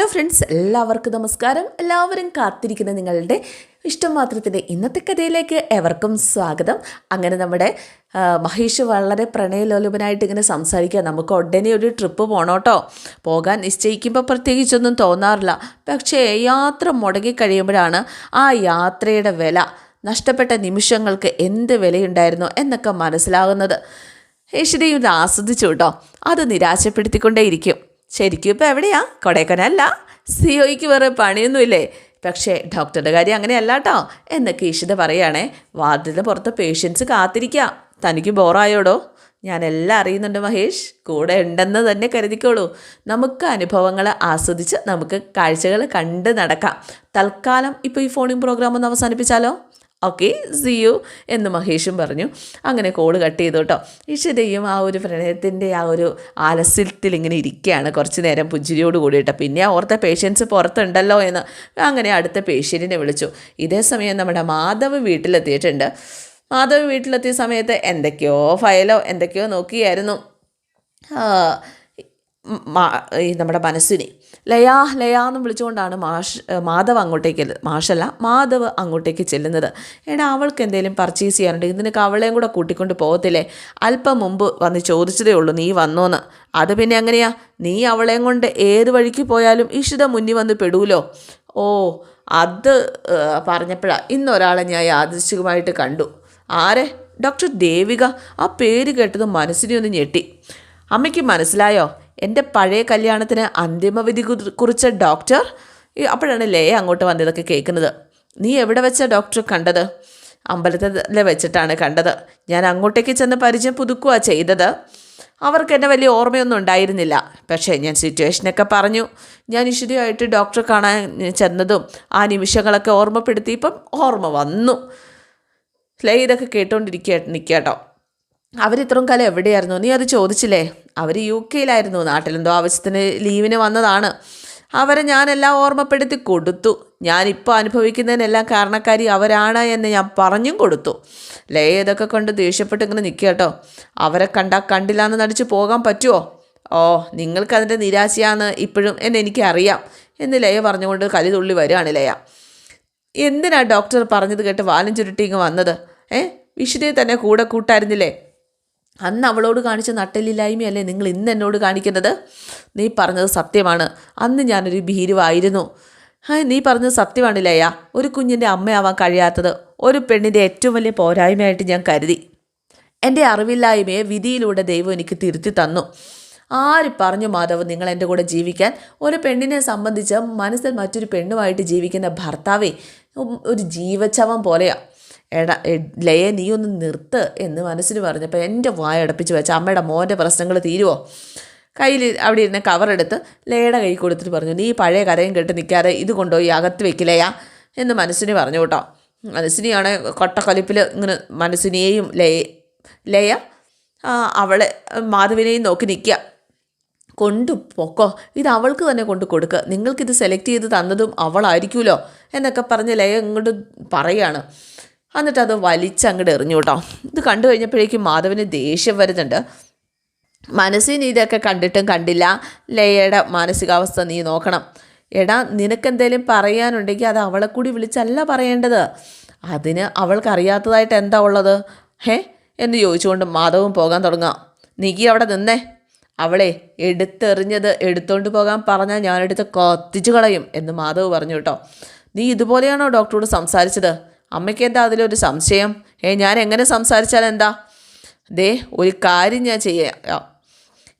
Hello friends എല്ലാവർക്കും നമസ്കാരം. എല്ലാവരും കാത്തിരിക്കുന്ന നിങ്ങളുടെ ഇഷ്ടം മാത്രത്തിന്റെ ഇന്നത്തെ കഥയിലേക്ക് എവർക്കും സ്വാഗതം. അങ്ങനെ നമ്മുടെ മഹേഷ് വളരെ പ്രണയലോലുപനായിട്ട് ഇങ്ങനെ സംസാരിക്കുക. നമുക്ക് ഉടനെ ഒരു ട്രിപ്പ് പോകണോട്ടോ പോകാൻ നിശ്ചയിക്കുമ്പോൾ പ്രത്യേകിച്ചൊന്നും തോന്നാറില്ല. പക്ഷേ യാത്ര മുടങ്ങി കഴിയുമ്പോഴാണ് ആ യാത്രയുടെ വില നഷ്ടപ്പെട്ട നിമിഷങ്ങൾക്ക് എന്ത് വിലയുണ്ടായിരുന്നു എന്നൊക്കെ മനസ്സിലാകുന്നത്. യേശുദയും ഇത് ആസ്വദിച്ചു കേട്ടോ. അത് നിരാശപ്പെടുത്തിക്കൊണ്ടേയിരിക്കും. ശരിക്കും ഇപ്പോൾ എവിടെയാ? കൊടൈക്കനല്ല സിഒയ്ക്ക് വേറെ പണിയൊന്നുമില്ലേ? പക്ഷേ ഡോക്ടറുടെ കാര്യം അങ്ങനെയല്ല കേട്ടോ എന്നൊക്കെ ഈഷിത പറയുകയാണേ വാർഡിന് പുറത്ത് പേഷ്യൻസ് കാത്തിരിക്കുക തനിക്ക് ബോറായോടോ? ഞാനെല്ലാം അറിയുന്നുണ്ട് മഹേഷ്. കൂടെ ഉണ്ടെന്ന് തന്നെ കരുതിക്കോളൂ. നമുക്ക് അനുഭവങ്ങൾ ആസ്വദിച്ച് നമുക്ക് കാഴ്ചകൾ കണ്ട് നടക്കാം. തൽക്കാലം ഇപ്പോൾ ഈ ഫോണിംഗ് പ്രോഗ്രാം ഒന്ന് അവസാനിപ്പിച്ചാലോ? ഓക്കെ സി യു എന്ന് മഹേഷും പറഞ്ഞു. അങ്ങനെ കോൾ കട്ട് ചെയ്തു കേട്ടോ. ഈശ്വരയും ആ ഒരു പ്രണയത്തിന്റെ ആ ഒരു ആലസ്യത്തിൽ ഇങ്ങനെ ഇരിക്കുകയാണ്. കുറച്ച് നേരം പുഞ്ചിരിയോട് കൂടിയിട്ട് പിന്നെ ഓർത്ത പേഷ്യൻസ് പുറത്തുണ്ടല്ലോ എന്ന് അങ്ങനെ അടുത്ത പേഷ്യന്റിനെ വിളിച്ചു. ഇതേ സമയം നമ്മുടെ മാധവ് വീട്ടിലെത്തിയിട്ടുണ്ട്. മാധവ് വീട്ടിലെത്തിയ സമയത്ത് എന്തൊക്കെയോ ഫയലോ എന്തൊക്കെയോ നോക്കിയായിരുന്നു. ഈ നമ്മുടെ മനസ്സിനെ. ലയാ ലയാ എന്ന് വിളിച്ചുകൊണ്ടാണ് മാഷ് മാധവ് അങ്ങോട്ടേക്ക് മാഷല്ല മാധവ് അങ്ങോട്ടേക്ക് ചെല്ലുന്നത്. എടാ അവൾക്ക് എന്തെങ്കിലും പർച്ചേസ് ചെയ്യാനുണ്ട്? ഇതിനൊക്കെ അവളെയും കൂടെ കൂട്ടിക്കൊണ്ട് പോകത്തില്ലേ? അല്പം മുമ്പ് വന്ന് ചോദിച്ചതേ ഉള്ളൂ നീ വന്നോന്ന്. അത് പിന്നെ അങ്ങനെയാ നീ അവളെയും കൊണ്ട് ഏത് വഴിക്ക് പോയാലും ഇഷിത മുന്നിൽ വന്ന് പെടൂലോ? ഓ അത് പറഞ്ഞപ്പോഴാണ് ഇന്നൊരാളെ ഞാൻ യാദൃശ്ചികമായിട്ട് കണ്ടു. ആരെ? ഡോക്ടർ ദേവിക. ആ പേര് കേട്ടത് മനസ്സിനെ ഒന്ന് ഞെട്ടി. അമ്മയ്ക്ക് മനസ്സിലായോ? എന്റെ പഴയ കല്യാണത്തിന് അന്തിമവിധി കുറി- കുറിച്ച ഡോക്ടർ? അപ്പോഴാണ് ലേ അങ്ങോട്ട് വന്നതൊക്കെ കേൾക്കുന്നത്. നീ എവിടെ വെച്ച ഡോക്ടർ കണ്ടത്? അമ്പലത്തിൽ വെച്ചിട്ടാണ് കണ്ടത്. ഞാൻ അങ്ങോട്ടേക്ക് ചെന്ന് പരിചയം പുതുക്കുക ചെയ്തത്. അവർക്ക് എന്നെ വലിയ ഓർമ്മയൊന്നും ഉണ്ടായിരുന്നില്ല. പക്ഷേ ഞാൻ സിറ്റുവേഷനൊക്കെ പറഞ്ഞു. ഞാൻ ഇഷിതയായിട്ട് ഡോക്ടറെ കാണാൻ ചെന്നതും ആ നിമിഷങ്ങളൊക്കെ ഓർമ്മപ്പെടുത്തിയപ്പം ഓർമ്മ വന്നു. ലേ ഇതൊക്കെ കേട്ടുകൊണ്ടിരിക്കുക നിൽക്കാം നിൽക്കാട്ടോ അവരിത്രയും കാലം എവിടെയായിരുന്നു? നീ അത് ചോദിച്ചില്ലേ? അവർ യു കെയിലായിരുന്നു. നാട്ടിലെന്തോ ആവശ്യത്തിന് ലീവിന് വന്നതാണ്. അവരെ ഞാനെല്ലാം ഓർമ്മപ്പെടുത്തി കൊടുത്തു. ഞാനിപ്പോൾ അനുഭവിക്കുന്നതിനെല്ലാം കാരണക്കാരി അവരാണ് എന്ന് ഞാൻ പറഞ്ഞും കൊടുത്തു. ലേ ഇതൊക്കെ കൊണ്ട് ദേഷ്യപ്പെട്ട് ഇങ്ങനെ നിൽക്കുക കേട്ടോ. അവരെ കണ്ടാൽ കണ്ടില്ല എന്ന് നടിച്ച് പോകാൻ പറ്റുമോ ഓ നിങ്ങൾക്കതിന്റെ നിരാശയാണ് ഇപ്പോഴും എന്ന് എനിക്കറിയാം എന്ന് ലയ പറഞ്ഞുകൊണ്ട് കലി തുള്ളി വരികയാണ് ലയ. എന്തിനാ ഡോക്ടർ പറഞ്ഞത് കേട്ട് വാലും ചുരുട്ടി ഇങ്ങ് വന്നത്? ഏ? വിഷുദയെ തന്നെ കൂടെ കൂട്ടായിരുന്നില്ലേ? അന്ന് അവളോട് കാണിച്ച നട്ടലില്ലായ്മയല്ലേ നിങ്ങൾ ഇന്ന് എന്നോട് കാണിക്കുന്നത്? നീ പറഞ്ഞത് സത്യമാണ്. അന്ന് ഞാനൊരു ഭീരുവായിരുന്നു. നീ പറഞ്ഞത് സത്യമാണ് ലയ ഒരു കുഞ്ഞിന്റെ അമ്മയാവാൻ കഴിയാത്തത് ഒരു പെണ്ണിന്റെ ഏറ്റവും വലിയ പോരായ്മയായിട്ട് ഞാൻ കരുതി. എന്റെ അറിവില്ലായ്മയെ വിധിയിലൂടെ ദൈവം എനിക്ക് തിരുത്തി തന്നു. ആര് പറഞ്ഞു മാധവ് നിങ്ങൾ എന്റെ കൂടെ ജീവിക്കാൻ? ഒരു പെണ്ണിനെ സംബന്ധിച്ച് മനസ്സിൽ മറ്റൊരു പെണ്ണുമായിട്ട് ജീവിക്കുന്ന ഭർത്താവേ ഒരു ജീവച്ചവം പോലെയാ. എടാ ലയെ നീ ഒന്ന് നിർത്ത് എന്ന് മനസ്സിന് പറഞ്ഞപ്പോൾ എന്റെ വായ അടപ്പിച്ച് വെച്ച അമ്മയുടെ മോന്റെ പ്രശ്നങ്ങൾ തീരുമോ കയ്യിൽ അവിടെ ഇരുന്ന കവറെടുത്ത് ലയയുടെ കൈ കൊടുത്തിട്ട് പറഞ്ഞു നീ പഴയ കഥയും കേട്ട് നിൽക്കാതെ ഇത് കൊണ്ടുപോയി അകത്ത് വെക്കില്ലയാ എന്ന് മനസ്സിന് പറഞ്ഞു കേട്ടോ. മനസ്സിനെയാണ് കൊട്ടക്കൊലിപ്പിൽ ഇങ്ങനെ മനസ്സിനെയും ലയ ലയ അവളെ മാധവിനെയും നോക്കി നിൽക്കുക കൊണ്ടു പൊക്കോ ഇത് അവൾക്ക് തന്നെ കൊണ്ട് കൊടുക്കുക നിങ്ങൾക്കിത് സെലക്ട് ചെയ്ത് തന്നതും അവളായിരിക്കുമല്ലോ എന്നൊക്കെ പറഞ്ഞ് ലയ ഇങ്ങോട്ട് പറയാണ്. എന്നിട്ട് അത് വലിച്ചങ്ങോട്ട് എറിഞ്ഞു കേട്ടോ. ഇത് കണ്ടു കഴിഞ്ഞപ്പോഴേക്കും മാധവന് ദേഷ്യം വരുന്നുണ്ട്. മനസ്സിന് ഇതൊക്കെ കണ്ടിട്ടും കണ്ടില്ല. ലയയുടെ മാനസികാവസ്ഥ നീ നോക്കണം. എടാ നിനക്കെന്തേലും പറയാനുണ്ടെങ്കിൽ അത് അവളെ കൂടി വിളിച്ചല്ല പറയേണ്ടത്. അതിന് അവൾക്കറിയാത്തതായിട്ട് എന്താ ഉള്ളത്? ഹേ? എന്ന് ചോദിച്ചുകൊണ്ട് മാധവും പോകാൻ തുടങ്ങാം നീക്കി അവിടെ നിന്നേ. അവളെ എടുത്തെറിഞ്ഞത് എടുത്തുകൊണ്ട് പോകാൻ പറഞ്ഞാൽ ഞാനെടുത്ത് കത്തിച്ചു കളയും എന്ന് മാധവ് പറഞ്ഞു കേട്ടോ. നീ ഇതുപോലെയാണോ ഡോക്ടറോട് സംസാരിച്ചത്? അമ്മയ്ക്ക് എന്താ അതിലൊരു സംശയം? ഏ ഞാൻ എങ്ങനെ സംസാരിച്ചാൽ എന്താ ദേ ഒരു കാര്യം ഞാൻ ചെയ്യാം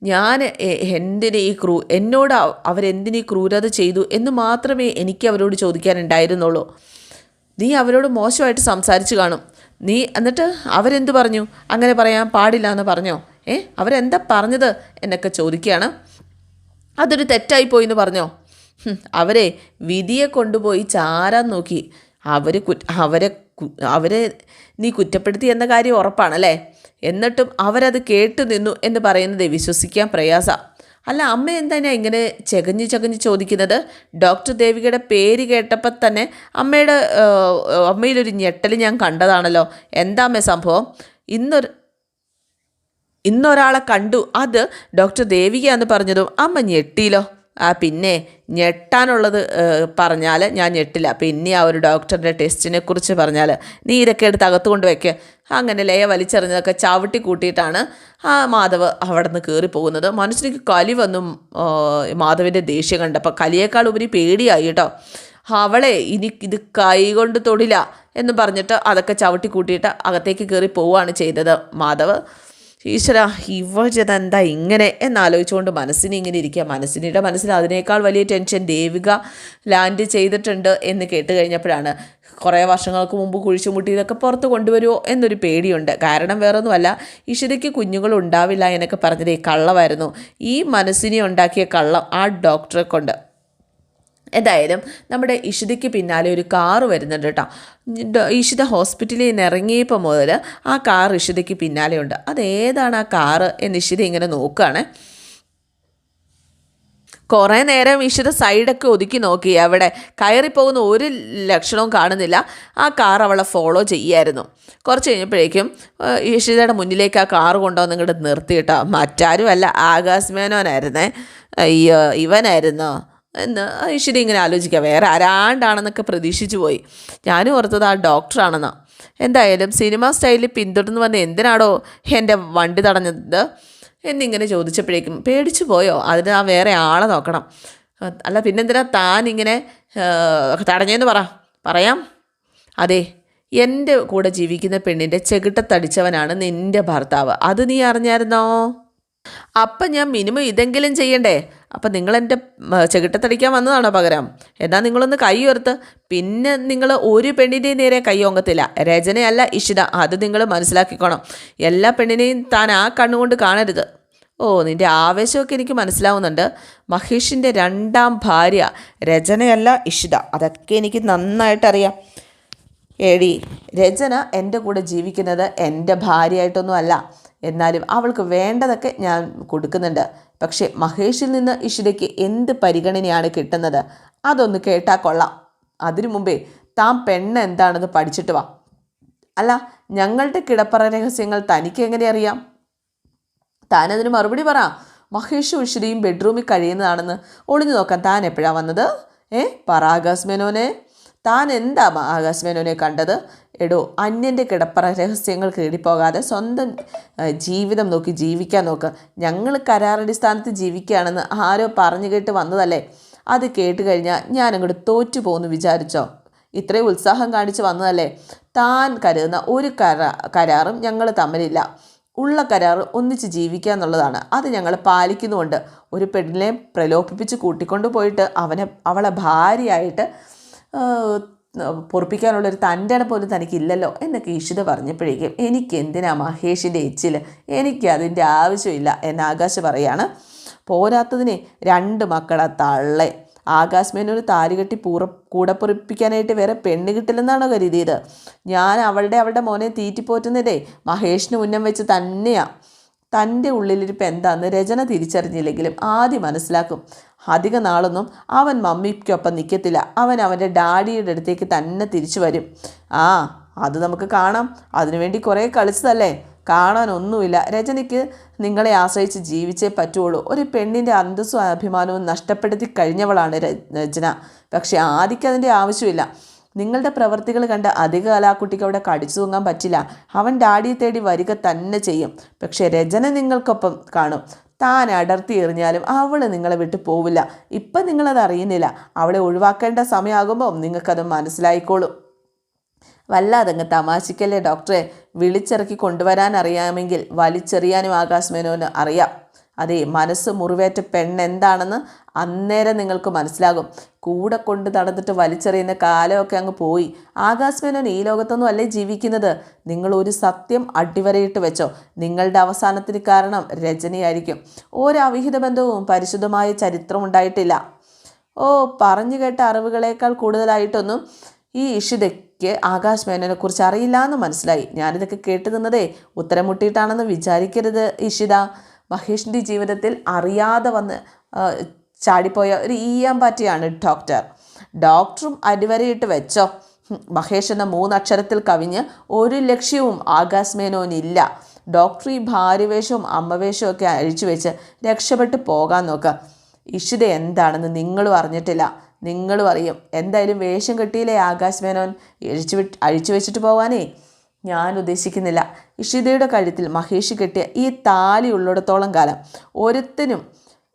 ഞാൻ എന്തിന് ഈ ക്രൂ എന്നോട് അവ- അവരെന്തിന് ഈ ക്രൂരത ചെയ്തു എന്ന് മാത്രമേ എനിക്ക് അവരോട് ചോദിക്കാനുണ്ടായിരുന്നുള്ളൂ. നീ അവരോട് മോശമായിട്ട് സംസാരിച്ചു കാണും. നീ എന്നിട്ട് അവരെന്ത് പറഞ്ഞു? അങ്ങനെ പറയാൻ പാടില്ല എന്ന് പറഞ്ഞോ? ഏ അവരെന്താ പറഞ്ഞത് എന്നൊക്കെ ചോദിക്കുകയാണ്. അതൊരു തെറ്റായിപ്പോയി എന്ന് പറഞ്ഞോ? അവരെ വിധിയെ കൊണ്ടുപോയി ചാരാൻ നോക്കി. അവർ അവരെ അവരെ നീ കുറ്റപ്പെടുത്തി എന്ന കാര്യം ഉറപ്പാണല്ലേ? എന്നിട്ടും അവരത് കേട്ടു നിന്നു എന്ന് പറയുന്നത് വിശ്വസിക്കാൻ പ്രയാസ. അല്ല അമ്മ എന്താണ് ഇങ്ങനെ ചകഞ്ഞ് ചകഞ്ഞ് ചോദിക്കുന്നത്? ഡോക്ടർ ദേവികയുടെ പേര് കേട്ടപ്പോൾ തന്നെ അമ്മയുടെ അമ്മയിലൊരു ഞെട്ടൽ ഞാൻ കണ്ടതാണല്ലോ. എന്താ അമ്മേ സംഭവം? ഇന്നൊരു ഇന്നൊരാളെ കണ്ടു. അത് ഡോക്ടർ ദേവികയാന്ന് പറഞ്ഞതും അമ്മ ഞെട്ടിയിലോ ആ പിന്നെ ഞെട്ടാനുള്ളത് പറഞ്ഞാൽ ഞാൻ ഞെട്ടില്ല. പിന്നെ ആ ഒരു ഡോക്ടറിന്റെ ടെസ്റ്റിനെ കുറിച്ച് പറഞ്ഞാൽ നീ ഇതൊക്കെ എടുത്ത് അകത്ത് കൊണ്ട് വെക്ക്. അങ്ങനെ ലയ വലിച്ചെറിഞ്ഞതൊക്കെ ചവിട്ടി കൂട്ടിയിട്ടാണ് ആ മാധവ് അവിടെ നിന്ന് കയറി പോകുന്നത്. മനസ്സിലേക്ക് കലി വന്നു മാധവിന്റെ ദേഷ്യം കണ്ടപ്പോൾ കലിയേക്കാൾ ഉപരി പേടിയായി കേട്ടോ. അവളെ ഇനി ഇത് കൈ കൊണ്ട് തൊടില്ല എന്ന് പറഞ്ഞിട്ട് അതൊക്കെ ചവിട്ടി കൂട്ടിയിട്ട് അകത്തേക്ക് കയറി പോവുകയാണ് ചെയ്തത് മാധവ്. ഈശ്വര ഇവജത എന്താ ഇങ്ങനെ എന്നാലോചിച്ചുകൊണ്ട് മനസ്സിന് ഇങ്ങനെ ഇരിക്കുക. മനസ്സിനിയുടെ മനസ്സിൽ അതിനേക്കാൾ വലിയ ടെൻഷൻ ദേവിക ലാൻഡ് ചെയ്തിട്ടുണ്ട് എന്ന് കേട്ട് കഴിഞ്ഞപ്പോഴാണ് കുറേ വർഷങ്ങൾക്ക് മുമ്പ് കുഴിച്ചുമുട്ടിയതൊക്കെ പുറത്ത് കൊണ്ടുവരുമോ എന്നൊരു പേടിയുണ്ട്. കാരണം വേറൊന്നുമല്ല ഈശ്വരയ്ക്ക് കുഞ്ഞുങ്ങൾ ഉണ്ടാവില്ല എന്നൊക്കെ പറഞ്ഞത് ഈ കള്ളമായിരുന്നു ഈ മനസ്സിനെ ഉണ്ടാക്കിയ കള്ളം ആ ഡോക്ടറെ കൊണ്ട് എന്തായാലും നമ്മുടെ ഇഷിതയ്ക്ക് പിന്നാലെ ഒരു കാറ് വരുന്നുണ്ട് കേട്ടോ. ഇഷിത ഹോസ്പിറ്റലിൽ നിന്ന് ഇറങ്ങിയപ്പോൾ മുതൽ ആ കാർ ഇഷിതയ്ക്ക് പിന്നാലെ ഉണ്ട്. അതേതാണ് ആ കാറ് എന്ന് ഇഷിത ഇങ്ങനെ നോക്കുകയാണ് കുറേ നേരം ഇഷിത സൈഡൊക്കെ ഒതുക്കി നോക്കി. അവിടെ കയറിപ്പോകുന്ന ഒരു ലക്ഷണവും കാണുന്നില്ല. ആ കാർ അവളെ ഫോളോ ചെയ്യായിരുന്നു. കുറച്ച് കഴിഞ്ഞപ്പോഴേക്കും ഇഷിതയുടെ മുന്നിലേക്ക് ആ കാർ കൊണ്ടുവന്ന് ഇങ്ങോട്ട് നിർത്തിയിട്ടോ മറ്റാരുമല്ല ആകാശ് മേനോനായിരുന്നേ. അയ്യോ ഇവനായിരുന്നോ? എന്ന് ഐശ്വര്യ ഇങ്ങനെ ആലോചിക്കുക വേറെ ആരാണ്ടാണെന്നൊക്കെ പ്രതീക്ഷിച്ചു പോയി. ഞാനും ഓർത്തത് ആ ഡോക്ടറാണെന്നാണ് എന്തായാലും സിനിമ സ്റ്റൈലിൽ പിന്തുടർന്ന് വന്ന് എന്തിനാടോ എന്റെ വണ്ടി തടഞ്ഞത്? എന്നിങ്ങനെ ചോദിച്ചപ്പോഴേക്കും പേടിച്ചു പോയോ? അതിന് ആ വേറെ ആളെ നോക്കണം. അല്ല പിന്നെന്തിനാ താൻ ഇങ്ങനെ തടഞ്ഞേന്ന് പറ. പറയാം. അതെ എന്റെ കൂടെ ജീവിക്കുന്ന പെണ്ണിന്റെ ചെകിട്ടത്തടിച്ചവനാണ് നിന്റെ ഭർത്താവ്. അത് നീ അറിഞ്ഞായിരുന്നോ? അപ്പം ഞാൻ മിനിമം ഇതെങ്കിലും ചെയ്യണ്ടേ? അപ്പം നിങ്ങളെന്റെ ചെകിട്ടത്തടിക്കാൻ വന്നതാണോ പകരം? എന്നാൽ നിങ്ങളൊന്ന് കൈ ഉയർത്ത്. പിന്നെ നിങ്ങൾ ഒരു പെണ്ണിന്റെയും നേരെ കൈ ഓങ്ങത്തില്ല. രചനയല്ല ഇഷിത. അത് നിങ്ങൾ മനസ്സിലാക്കിക്കോണം. എല്ലാ പെണ്ണിനെയും താൻ ആ കണ്ണുകൊണ്ട് കാണരുത്. ഓ നിന്റെ ആവേശമൊക്കെ എനിക്ക് മനസ്സിലാവുന്നുണ്ട്. മഹേഷിന്റെ രണ്ടാം ഭാര്യ രചനയല്ല ഇഷിത. അതൊക്കെ എനിക്ക് നന്നായിട്ടറിയാം. ഏടി രചന എന്റെ കൂടെ ജീവിക്കുന്നത് എന്റെ ഭാര്യയായിട്ടൊന്നും അല്ല. എന്നാലും അവൾക്ക് വേണ്ടതൊക്കെ ഞാൻ കൊടുക്കുന്നുണ്ട്. പക്ഷേ മഹേഷിൽ നിന്ന് ഇഷിതയ്ക്ക് എന്ത് പരിഗണനയാണ് കിട്ടുന്നത്? അതൊന്ന് കേട്ടാൽ കൊള്ളാം. അതിനു മുമ്പേ താൻ പെണ്ണ് എന്താണെന്ന് പഠിച്ചിട്ട് വാ. അല്ല ഞങ്ങളുടെ കിടപ്പറ രഹസ്യങ്ങൾ തനിക്ക് എങ്ങനെ അറിയാം? താനതിന് മറുപടി പറ. മഹേഷും ഇഷിതയും ബെഡ്റൂമിൽ കഴിയുന്നതാണെന്ന് ഒളിഞ്ഞു നോക്കാൻ താൻ എപ്പോഴാണ് വന്നത്? ഏ പറാഗാസ് മേനോനെ. താൻ എന്താ ആകാശ് മേനോനെ കണ്ടത്? എടോ അന്യന്റെ കിടപ്പറ രഹസ്യങ്ങൾ കീടിപ്പോകാതെ സ്വന്തം ജീവിതം നോക്കി ജീവിക്കാൻ നോക്ക്. ഞങ്ങൾ കരാറടിസ്ഥാനത്ത് ജീവിക്കുകയാണെന്ന് ആരോ പറഞ്ഞു കേട്ട് വന്നതല്ലേ? അത് കേട്ട് കഴിഞ്ഞാൽ ഞാനങ്ങോട്ട് തോറ്റു പോകുന്നു വിചാരിച്ചോ? ഇത്രയും ഉത്സാഹം കാണിച്ച് വന്നതല്ലേ? താൻ കരുതുന്ന ഒരു കരാ കരാറും ഞങ്ങൾ തമ്മിലില്ല. ഉള്ള കരാർ ഒന്നിച്ച് ജീവിക്കുക എന്നുള്ളതാണ്. അത് ഞങ്ങൾ പാലിക്കുന്നുമുണ്ട്. ഒരു പെണ്ണിനെ പ്രലോഭിപ്പിച്ച് കൂട്ടിക്കൊണ്ടു പോയിട്ട് അവനെ അവളെ ഭാര്യയായിട്ട് പൊറപ്പിക്കാനുള്ളൊരു തന്റെ പോലും തനിക്കില്ലല്ലോ എന്നൊക്കെ ഈഷിത പറഞ്ഞപ്പോഴേക്കും എനിക്ക് എന്തിനാ മഹേഷിന്റെ എച്ചിൽ എനിക്ക് അതിന്റെ ആവശ്യമില്ല എന്ന് ആകാശ് പറയാണ്. പോരാത്തതിനെ രണ്ട് മക്കളെ തള്ളെ. ആകാശ് മേനൊരു താലി കെട്ടി പൂറ കൂടെ പൊറിപ്പിക്കാനായിട്ട് വേറെ പെണ്ണ് കിട്ടില്ലെന്നാണോ കരുതിയത്? ഞാൻ അവളുടെ അവളുടെ മോനെ തീറ്റിപ്പോറ്റുന്നതേ മഹേഷിന് ഉന്നം വെച്ച് തന്നെയാണ് തന്റെ ഉള്ളിലിരിപ്പ് എന്താണെന്ന് രചന തിരിച്ചറിഞ്ഞില്ലെങ്കിലും ആദ്യം മനസ്സിലാക്കും. അധിക നാളൊന്നും അവൻ മമ്മിക്കൊപ്പം നിൽക്കത്തില്ല അവൻ അവന്റെ ഡാഡിയുടെ അടുത്തേക്ക് തന്നെ തിരിച്ചു വരും. ആ അത് നമുക്ക് കാണാം. അതിനുവേണ്ടി കുറേ കളിച്ചതല്ലേ? കാണാനൊന്നുമില്ല. രചനയ്ക്ക് നിങ്ങളെ ആശ്രയിച്ച് ജീവിച്ചേ പറ്റുള്ളൂ. ഒരു പെണ്ണിന്റെ അന്തസ്സും അഭിമാനവും നഷ്ടപ്പെടുത്തി കഴിഞ്ഞവളാണ് രചന. പക്ഷേ ആദിക്ക് അതിന്റെ ആവശ്യമില്ല. നിങ്ങളുടെ പ്രവൃത്തികൾ കണ്ട് അധിക കലാക്കുട്ടിക്ക് അവിടെ കടിച്ചു തൂങ്ങാൻ പറ്റില്ല. അവൻ ഡാഡിയെ തേടി വരിക തന്നെ ചെയ്യും. പക്ഷേ രചന നിങ്ങൾക്കൊപ്പം കാണും. താൻ അടർത്തി എറിഞ്ഞാലും അവൾ നിങ്ങളെ വിട്ട് പോവില്ല. ഇപ്പം നിങ്ങളത് അറിയുന്നില്ല. അവളെ ഒഴിവാക്കേണ്ട സമയമാകുമ്പോൾ നിങ്ങൾക്കത് മനസ്സിലായിക്കോളും. വല്ലാതങ്ങ് തമാശിക്കല്ലേ ഡോക്ടറെ? വിളിച്ചിറക്കി കൊണ്ടുവരാൻ അറിയാമെങ്കിൽ വലിച്ചെറിയാനും ആകാശ് മേനോന് അറിയാം. അതെ മനസ്സ് മുറിവേറ്റ പെണ്ണെന്താണെന്ന് അന്നേരം നിങ്ങൾക്ക് മനസ്സിലാകും. കൂടെ കൊണ്ട് നടന്നിട്ട് വലിച്ചെറിയുന്ന കാലമൊക്കെ അങ്ങ് പോയി. ആകാശമേനോൻ ഈ ലോകത്തൊന്നും അല്ലേ ജീവിക്കുന്നത്? നിങ്ങൾ ഒരു സത്യം അടിവരയിട്ട് വെച്ചോ. നിങ്ങളുടെ അവസാനത്തിന് കാരണം രചനയായിരിക്കും. ഓരോ അവിഹിത ബന്ധവും പരിശുദ്ധമായ ചരിത്രം ഉണ്ടായിട്ടില്ല. ഓ പറഞ്ഞു കേട്ട അറിവുകളേക്കാൾ കൂടുതലായിട്ടൊന്നും ഈ ഇഷിതയ്ക്ക് ആകാശ് മേനോനെ കുറിച്ച് അറിയില്ല എന്ന് മനസ്സിലായി. ഞാനിതൊക്കെ കേട്ടു നിന്നതേ ഉത്തരം മുട്ടിയിട്ടാണെന്ന് വിചാരിക്കരുത് ഇഷിത മഹേഷിന്റെ ജീവിതത്തിൽ അറിയാതെ വന്ന് ചാടിപ്പോയ ഒരു ഈയാമ്പാറ്റിയാണ് ഡോക്ടർ. ഡോക്ടറും അടിവരയിട്ട് വെച്ചോ. മഹേഷ് എന്ന മൂന്നക്ഷരത്തിൽ കവിഞ്ഞ് ഒരു ലക്ഷ്യവും ആകാശ് മേനോനില്ല ഡോക്ടർ ഈ ഭാര്യവേഷവും അമ്മവേഷവും ഒക്കെ അഴിച്ചു വെച്ച് രക്ഷപ്പെട്ട് പോകാൻ നോക്കുക ഇഷിത എന്താണെന്ന് നിങ്ങളും അറിഞ്ഞിട്ടില്ല. നിങ്ങളും അറിയും. എന്തായാലും വേഷം കിട്ടിയില്ലേ ആകാശ് മേനോൻ അഴിച്ചു വിട്ട് അഴിച്ചു വെച്ചിട്ട് പോവാനേ. ഞാൻ ഉദ്ദേശിക്കുന്നില്ല. ഇഷിതയുടെ കഴുത്തിൽ മഹേഷ് കെട്ടിയ ഈ താലി ഉള്ളിടത്തോളം കാലം ഒരുത്തനും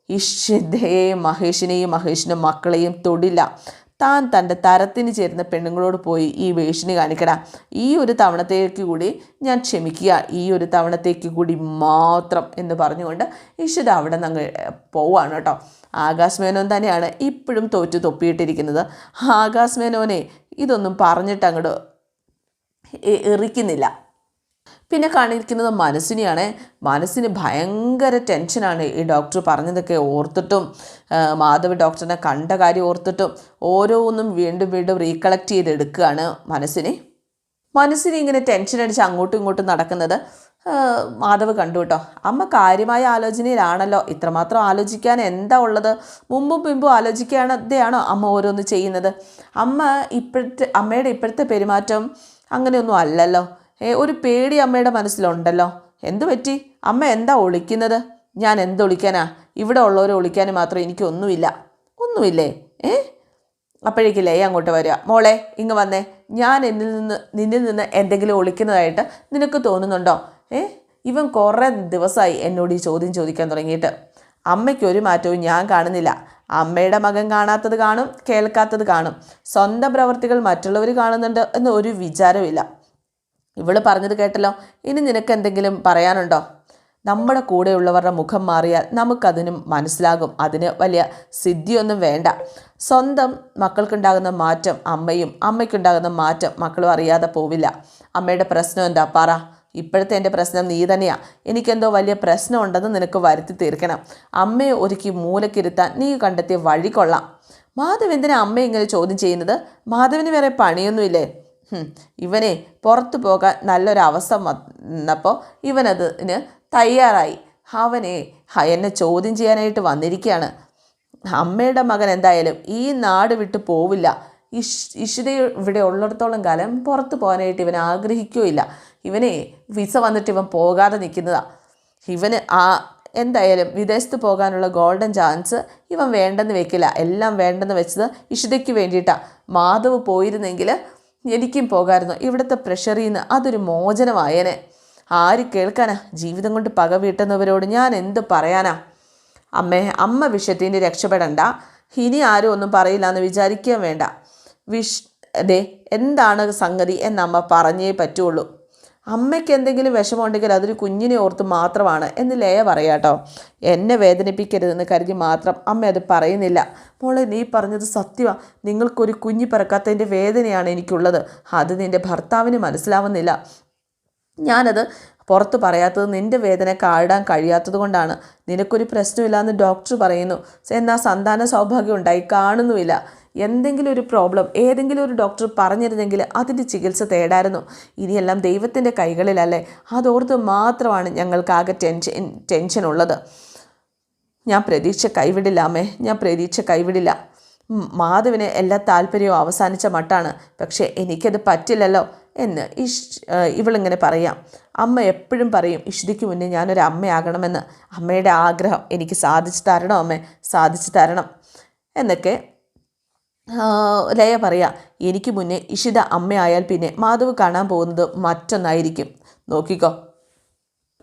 ഇഷിതയെയും മഹേഷിനെയും മഹേഷിന്റെ മക്കളെയും തൊടില്ല. താൻ തന്റെ തരത്തിന് ചേരുന്ന പെണ്ണുങ്ങളോട് പോയി ഈ വേഷിന് കാണിക്കട ഈ ഒരു തവണത്തേക്ക് കൂടി ഞാൻ ക്ഷമിക്കുക. ഈ ഒരു തവണത്തേക്ക് കൂടി മാത്രം എന്ന് പറഞ്ഞുകൊണ്ട് ഇഷിത അവിടെ നിന്ന് പോവാണ് കേട്ടോ. ആകാശ് മേനോൻ തന്നെയാണ് ഇപ്പോഴും തോറ്റു തൊപ്പിയിട്ടിരിക്കുന്നത്. ആകാശ് മേനോനെ ഇതൊന്നും പറഞ്ഞിട്ട് അങ്ങോട്ട് എറിക്കുന്നില്ല. പിന്നെ കാണിക്കുന്നത് മനസ്സിനെയാണ്. മനസ്സിന് ഭയങ്കര ടെൻഷനാണ്. ഈ ഡോക്ടർ പറഞ്ഞതൊക്കെ ഓർത്തിട്ടും മാധവ് ഡോക്ടറിനെ കണ്ട കാര്യം ഓർത്തിട്ടും ഓരോന്നും വീണ്ടും വീണ്ടും റീകളക്ട് ചെയ്തെടുക്കുകയാണ് മനസ്സിനെ. മനസ്സിനെ ഇങ്ങനെ ടെൻഷൻ അടിച്ച് അങ്ങോട്ടും ഇങ്ങോട്ടും നടക്കുന്നത് മാധവ് കണ്ടു കേട്ടോ. അമ്മ കാര്യമായ ആലോചനയിലാണല്ലോ. ഇത്രമാത്രം ആലോചിക്കാൻ എന്താ ഉള്ളത്? മുമ്പും പിമ്പും ആലോചിക്കാണതെയാണോ അമ്മ ഓരോന്ന് ചെയ്യുന്നത്? അമ്മ ഇപ്പോഴത്തെ അമ്മയുടെ ഇപ്പോഴത്തെ പെരുമാറ്റം അങ്ങനെയൊന്നും അല്ലല്ലോ. ഏ ഒരു പേടി അമ്മയുടെ മനസ്സിലുണ്ടല്ലോ. എന്തു പറ്റി? അമ്മ എന്താ ഒളിക്കുന്നത്? ഞാൻ എന്തൊളിക്കാനാ ഇവിടെ ഉള്ളവരെ ഒളിക്കാൻ മാത്രം എനിക്കൊന്നുമില്ല. ഒന്നുമില്ലേ? ഏ? അപ്പോഴേക്കില്ലേ അങ്ങോട്ട് വരിക. മോളെ ഇങ്ങ് വന്നേ. ഞാൻ എന്നിൽ നിന്ന് നിന്നിൽ നിന്ന് എന്തെങ്കിലും ഒളിക്കുന്നതായിട്ട് നിനക്ക് തോന്നുന്നുണ്ടോ? ഏ? ഇവൻ കുറേ ദിവസമായി എന്നോട് ഈ ചോദ്യം ചോദിക്കാൻ തുടങ്ങിയിട്ട്. അമ്മയ്ക്ക് ഒരു മാറ്റവും ഞാൻ കാണുന്നില്ല. അമ്മയുടെ മകൻ കാണാത്തത് കാണും കേൾക്കാത്തത് കാണും. സ്വന്തം പ്രവർത്തികൾ മറ്റുള്ളവർ കാണുന്നുണ്ട് എന്ന് ഒരു വിചാരമില്ല ഇവൾ പറഞ്ഞത് കേട്ടല്ലോ. ഇനി നിനക്ക് എന്തെങ്കിലും പറയാനുണ്ടോ? നമ്മുടെ കൂടെയുള്ളവരുടെ മുഖം മാറിയാൽ നമുക്കതിനും മനസ്സിലാകും. അതിന് വലിയ സിദ്ധിയൊന്നും വേണ്ട. സ്വന്തം മക്കൾക്കുണ്ടാകുന്ന മാറ്റം അമ്മയും അമ്മയ്ക്കുണ്ടാകുന്ന മാറ്റം മക്കളും അറിയാതെ പോവില്ല. അമ്മയുടെ പ്രശ്നം എന്താ? പറ. ഇപ്പോഴത്തെ എന്റെ പ്രശ്നം നീ തന്നെയാ. എനിക്കെന്തോ വലിയ പ്രശ്നം ഉണ്ടെന്ന് നിനക്ക് വരുത്തി തീർക്കണം. അമ്മയെ ഒരുക്കി മൂലക്കിരുത്താൻ നീ കണ്ടെത്തിയ വഴി കൊള്ളാം. മാധവ് എന്തിനാ അമ്മ ഇങ്ങനെ ചോദ്യം ചെയ്യുന്നത്? മാധവിന് വേറെ പണിയൊന്നുമില്ലേ? ഇവനെ പുറത്തു പോകാൻ നല്ലൊരവസ്ഥ വന്നപ്പോൾ ഇവനതിന് തയ്യാറായി. അവനെ എന്നെ ചോദ്യം ചെയ്യാനായിട്ട് വന്നിരിക്കുകയാണ്. അമ്മയുടെ മകൻ എന്തായാലും ഈ നാട് വിട്ടു പോവില്ല. ഇഷ് ഇഷിത ഇവിടെ ഉള്ളിടത്തോളം കാലം പുറത്ത് പോകാനായിട്ട് ഇവൻ ആഗ്രഹിക്കുകയില്ല. ഇവനെ വിസ വന്നിട്ട് ഇവൻ പോകാതെ നിൽക്കുന്നതാ. ഇവന് ആ എന്തായാലും വിദേശത്ത് പോകാനുള്ള ഗോൾഡൻ ചാൻസ് ഇവൻ വേണ്ടെന്ന് വെക്കില്ല. എല്ലാം വേണ്ടെന്ന് വെച്ചത് ഇഷിതയ്ക്ക് വേണ്ടിയിട്ടാണ് മാധവ് പോയിരുന്നെങ്കിൽ എനിക്കും പോകാമായിരുന്നു ഇവിടുത്തെ പ്രഷറിൽ നിന്ന് അതൊരു മോചനമായേനെ. ആര് കേൾക്കാനാ? ജീവിതം കൊണ്ട് പക വീട്ടുന്നവരോട് ഞാൻ എന്ത് പറയാനാ? അമ്മേ അമ്മ വിഷയത്തിന് രക്ഷപ്പെടണ്ട. ഇനി ആരും ഒന്നും പറയില്ല എന്ന് വിചാരിക്കുകയും വേണ്ട. വിഷ് അതെ എന്താണ് സംഗതി എന്ന് അമ്മ പറഞ്ഞേ പറ്റുള്ളൂ. അമ്മയ്ക്ക് എന്തെങ്കിലും വിഷമമുണ്ടെങ്കിൽ അതൊരു കുഞ്ഞിനെ ഓർത്ത് മാത്രമാണ് എന്ന് ലയ പറയാട്ടോ എന്നെ വേദനിപ്പിക്കരുതെന്ന് കരുതി മാത്രം അമ്മ അത് പറയുന്നില്ല. മോളെ നീ പറഞ്ഞത് സത്യമാണ് നിങ്ങൾക്കൊരു കുഞ്ഞി പിറക്കാത്തതിന്റെ വേദനയാണ് എനിക്കുള്ളത്. അത് നിന്റെ ഭർത്താവിന് മനസ്സിലാവുന്നില്ല. ഞാനത് പുറത്ത് പറയാത്തത് നിന്റെ വേദന കാടാൻ കഴിയാത്തത് കൊണ്ടാണ്. നിനക്കൊരു പ്രശ്നമില്ലാന്ന് ഡോക്ടർ പറയുന്നു. എന്നാൽ സന്താന സൗഭാഗ്യം ഉണ്ടായി കാണുന്നുമില്ല. എന്തെങ്കിലും ഒരു പ്രോബ്ലം ഏതെങ്കിലും ഒരു ഡോക്ടർ പറഞ്ഞിരുന്നെങ്കിൽ അതിന്റെ ചികിത്സ തേടായിരുന്നു. ഇനിയെല്ലാം ദൈവത്തിന്റെ കൈകളിലല്ലേ? അതോർത്ത് മാത്രമാണ് ഞങ്ങൾക്കാകെ ടെൻഷൻ ടെൻഷൻ ഉള്ളത്. ഞാൻ പ്രതീക്ഷ കൈവിടില്ല അമ്മേ. ഞാൻ പ്രതീക്ഷ കൈവിടില്ല. മാധവിന് എല്ലാ താല്പര്യവും അവസാനിച്ച മട്ടാണ്. പക്ഷേ എനിക്കത് പറ്റില്ലല്ലോ എന്ന് ഇഷ് ഇവളിങ്ങനെ പറയാം. അമ്മ എപ്പോഴും പറയും ഇഷ്ടിക്ക് മുന്നേ ഞാനൊരു അമ്മയാകണമെന്ന്. അമ്മയുടെ ആഗ്രഹം എനിക്ക് സാധിച്ചു തരണം അമ്മേ? സാധിച്ചു തരണം. എന്നൊക്കെ ലയ പറയാ എനിക്ക് മുന്നേ ഇഷിത അമ്മയായാൽ പിന്നെ മാധവ് കാണാൻ പോകുന്നത് മറ്റൊന്നായിരിക്കും. നോക്കിക്കോ.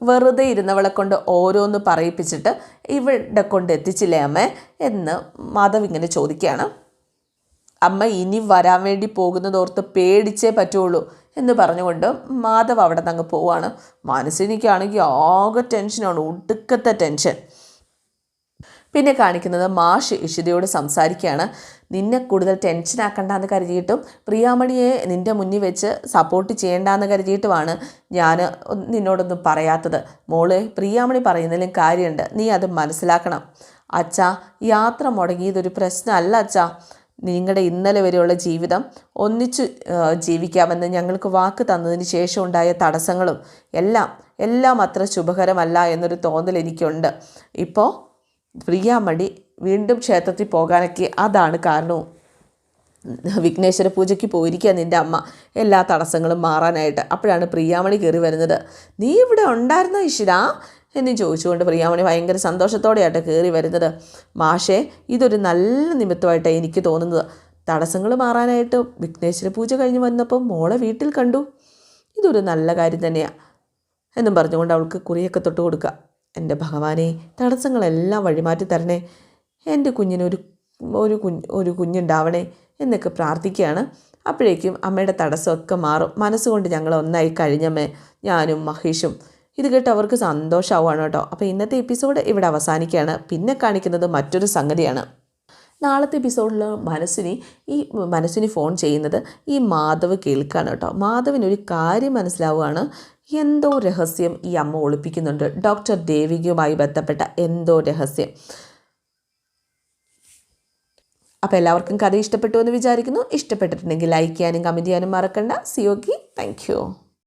വെറുതെ ഇരുന്നവളെ കൊണ്ട് ഓരോന്ന് പറയിപ്പിച്ചിട്ട് ഇവിടെ കൊണ്ട് എത്തിച്ചില്ലേ അമ്മ എന്ന് മാധവ് ഇങ്ങനെ ചോദിക്കുകയാണ്. അമ്മ ഇനി വരാൻ വേണ്ടി പോകുന്നതോർത്ത് പേടിച്ചേ പറ്റുള്ളൂ എന്ന് പറഞ്ഞുകൊണ്ട് മാധവ് അവിടെ നിന്ന് അങ്ങ് പോവാണ്. മനസ്സിനിക്കാണെങ്കിൽ ആകെ ടെൻഷനാണ് ഒടുക്കത്തെ ടെൻഷൻ. പിന്നെ കാണിക്കുന്നത് മാഷ് ഇഷിതയോട് സംസാരിക്കുകയാണ്. നിന്നെ കൂടുതൽ ടെൻഷൻ ആക്കണ്ടെന്ന് കരുതിയിട്ടും പ്രിയാമണിയെ നിന്റെ മുന്നിൽ വെച്ച് സപ്പോർട്ട് ചെയ്യേണ്ടെന്ന് കരുതിയിട്ടുമാണ് ഞാൻ നിന്നോടൊന്നും പറയാത്തത്. മോളെ പ്രിയാമണി പറയുന്നതിലും കാര്യമുണ്ട്. നീ അത് മനസ്സിലാക്കണം. അച്ഛാ യാത്ര മുടങ്ങിയതൊരു പ്രശ്നമല്ല അച്ഛാ. നിങ്ങളുടെ ഇന്നലെ വരെയുള്ള ജീവിതം ഒന്നിച്ച് ജീവിക്കാമെന്ന് ഞങ്ങൾക്ക് വാക്ക് തന്നതിന് ശേഷം ഉണ്ടായ തടസ്സങ്ങളും എല്ലാം എല്ലാം അത്ര ശുഭകരമല്ല എന്നൊരു തോന്നൽ എനിക്കുണ്ട്. ഇപ്പോൾ പ്രിയാമണി വീണ്ടും ക്ഷേത്രത്തിൽ പോകാനൊക്കെ അതാണ് കാരണവും വിഘ്നേശ്വര പൂജയ്ക്ക് പോയിരിക്കുക നിന്റെ അമ്മ. എല്ലാ തടസ്സങ്ങളും മാറാനായിട്ട് അപ്പോഴാണ് പ്രിയാമണി കയറി വരുന്നത്. നീ ഇവിടെ ഉണ്ടായിരുന്ന ഈശ്വര? എന്ന് ചോദിച്ചുകൊണ്ട് പ്രിയാമണി ഭയങ്കര സന്തോഷത്തോടെയായിട്ട് കയറി വരുന്നത്. മാഷേ ഇതൊരു നല്ല നിമിത്തമായിട്ടാണ് എനിക്ക് തോന്നുന്നത്. തടസ്സങ്ങൾ മാറാനായിട്ട് വിഘ്നേശ്വര പൂജ കഴിഞ്ഞ് വന്നപ്പോൾ മോളെ വീട്ടിൽ കണ്ടു. ഇതൊരു നല്ല കാര്യം തന്നെയാണ് എന്നും പറഞ്ഞുകൊണ്ട് അവൾക്ക് കുറിയൊക്കെ തൊട്ട് കൊടുക്കുക. എന്റെ ഭഗവാനെ തടസ്സങ്ങളെല്ലാം വഴിമാറ്റി തരണേ. എന്റെ കുഞ്ഞിനൊരു ഒരു കുഞ്ഞ് ഒരു കുഞ്ഞുണ്ടാവണേ എന്നൊക്കെ പ്രാർത്ഥിക്കുകയാണ്. അപ്പോഴേക്കും അമ്മയുടെ തടസ്സമൊക്കെ മാറും. മനസ്സുകൊണ്ട് ഞങ്ങൾ ഒന്നായി കഴിഞ്ഞമ്മേ ഞാനും മഹേഷും. ഇത് കേട്ട് അവർക്ക് സന്തോഷമാവുകയാണ് കേട്ടോ. അപ്പോൾ ഇന്നത്തെ എപ്പിസോഡ് ഇവിടെ അവസാനിക്കുകയാണ്. പിന്നെ കാണിക്കുന്നത് മറ്റൊരു സംഗതിയാണ്. നാളത്തെ എപ്പിസോഡിൽ മനസ്സിനി ഈ മനസ്സിനി ഫോൺ ചെയ്യുന്നത് ഈ മാധവ് കേൾക്കുകയാണ് കേട്ടോ. മാധവിനൊരു കാര്യം മനസ്സിലാവുകയാണ്. എന്തോ രഹസ്യം ഈ അമ്മ ഒളിപ്പിക്കുന്നുണ്ട്. ഡോക്ടർ ദേവികയുമായി ബന്ധപ്പെട്ട എന്തോ രഹസ്യം. അപ്പോൾ എല്ലാവർക്കും കഥ ഇഷ്ടപ്പെട്ടു എന്ന് വിചാരിക്കുന്നു. ഇഷ്ടപ്പെട്ടിട്ടുണ്ടെങ്കിൽ ലൈക്ക് ചെയ്യാനും കമന്റ് ചെയ്യാനും മറക്കണ്ട. സിയോക്കി താങ്ക് യു